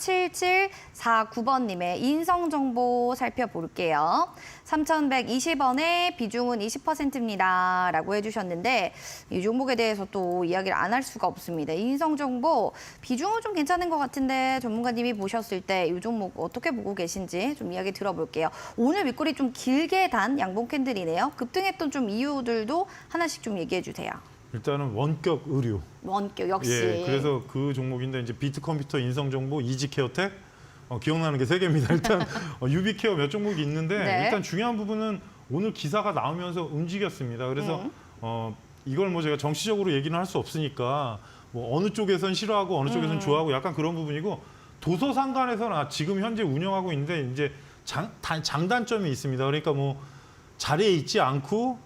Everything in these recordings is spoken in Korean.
7749번님의 인성정보 살펴볼게요. 3,120원에 비중은 20%입니다. 라고 해주셨는데 이 종목에 대해서 또 이야기를 안 할 수가 없습니다. 인성정보 비중은 좀 괜찮은 것 같은데 전문가님이 보셨을 때 이 종목 어떻게 보고 계신지 좀 이야기 들어볼게요. 오늘 밑거리 좀 길게 단 양봉 캔들이네요. 급등했던 좀 이유들도 하나씩 좀 얘기해 주세요. 일단은 원격 의류. 원격 역시. 예, 그래서 그 종목인데 이제 비트 컴퓨터 인성 정보 이지 케어텍 어, 기억나는 게 세 개입니다. 일단 어, 유비 케어 몇 종목이 있는데 네. 일단 중요한 부분은 오늘 기사가 나오면서 움직였습니다. 그래서 음. 어, 이걸 뭐 제가 정치적으로 얘기는 할 수 없으니까 뭐 어느 쪽에선 싫어하고 어느 쪽에선 음. 좋아하고 약간 그런 부분이고 도서상관에서는 아, 지금 현재 운영하고 있는데 이제 장, 단- 장단점이 있습니다. 그러니까 뭐 자리에 있지 않고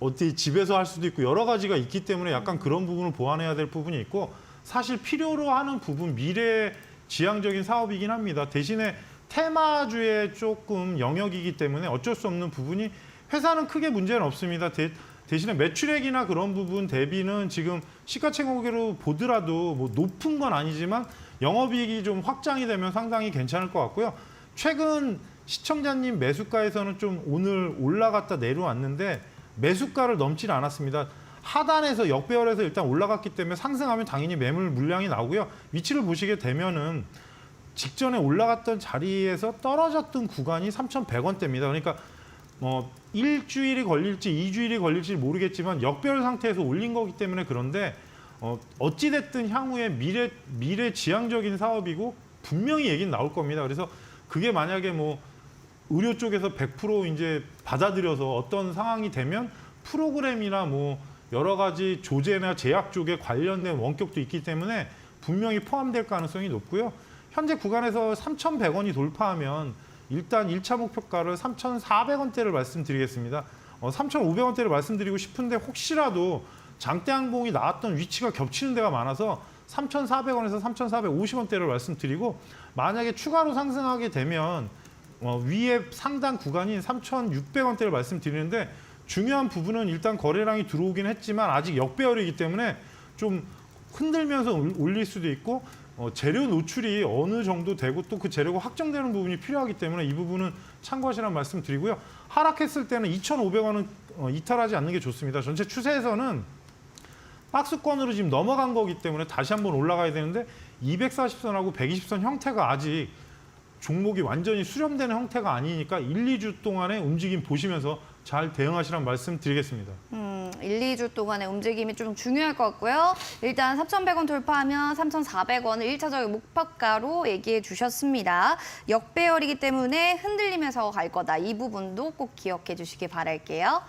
어디 집에서 할 수도 있고 여러 가지가 있기 때문에 약간 그런 부분을 보완해야 될 부분이 있고 사실 필요로 하는 부분 미래 지향적인 사업이긴 합니다. 대신에 테마주의 조금 영역이기 때문에 어쩔 수 없는 부분이 회사는 크게 문제는 없습니다. 대, 대신에 매출액이나 그런 부분 대비는 지금 시가총액으로 보더라도 뭐 높은 건 아니지만 영업이익이 좀 확장이 되면 상당히 괜찮을 것 같고요. 최근 시청자님 매수가에서는 좀 오늘 올라갔다 내려왔는데 매수가를 넘지는 않았습니다. 하단에서 역배열에서 일단 올라갔기 때문에 상승하면 당연히 매물 물량이 나오고요. 위치를 보시게 되면은 직전에 올라갔던 자리에서 떨어졌던 구간이 3,100원대입니다. 그러니까 뭐 일주일이 걸릴지 이주일이 걸릴지 모르겠지만 역별 상태에서 올린 거기 때문에 그런데 어, 어찌 됐든 향후에 미래 미래 지향적인 사업이고 분명히 얘기는 나올 겁니다. 그래서 그게 만약에 뭐 의료 쪽에서 100% 이제 받아들여서 어떤 상황이 되면 프로그램이나 뭐 여러 가지 조제나 제약 쪽에 관련된 원격도 있기 때문에 분명히 포함될 가능성이 높고요. 현재 구간에서 3,100원이 돌파하면 일단 1차 목표가를 3,400원대를 말씀드리겠습니다. 어, 3,500원대를 말씀드리고 싶은데 혹시라도 장대 항봉이 나왔던 위치가 겹치는 데가 많아서 3,400원에서 3,450원대를 말씀드리고 만약에 추가로 상승하게 되면 어, 위에 상단 구간인 3,600원대를 말씀드리는데 중요한 부분은 일단 거래량이 들어오긴 했지만 아직 역배열이기 때문에 좀 흔들면서 올- 올릴 수도 있고 어, 재료 노출이 어느 정도 되고 또 그 재료가 확정되는 부분이 필요하기 때문에 이 부분은 참고하시라는 말씀 드리고요. 하락했을 때는 2,500원은 어, 이탈하지 않는 게 좋습니다. 전체 추세에서는 박스권으로 지금 넘어간 거기 때문에 다시 한번 올라가야 되는데 240선하고 120선 형태가 아직 종목이 완전히 수렴되는 형태가 아니니까 1, 2주 동안의 움직임 보시면서 잘 대응하시라는 말씀 드리겠습니다. 음, 1, 2주 동안의 움직임이 좀 중요할 것 같고요. 일단 3,100원 돌파하면 3,400원을 1차적인 목표가로 얘기해 주셨습니다. 역배열이기 때문에 흔들리면서 갈 거다. 이 부분도 꼭 기억해 주시기 바랄게요.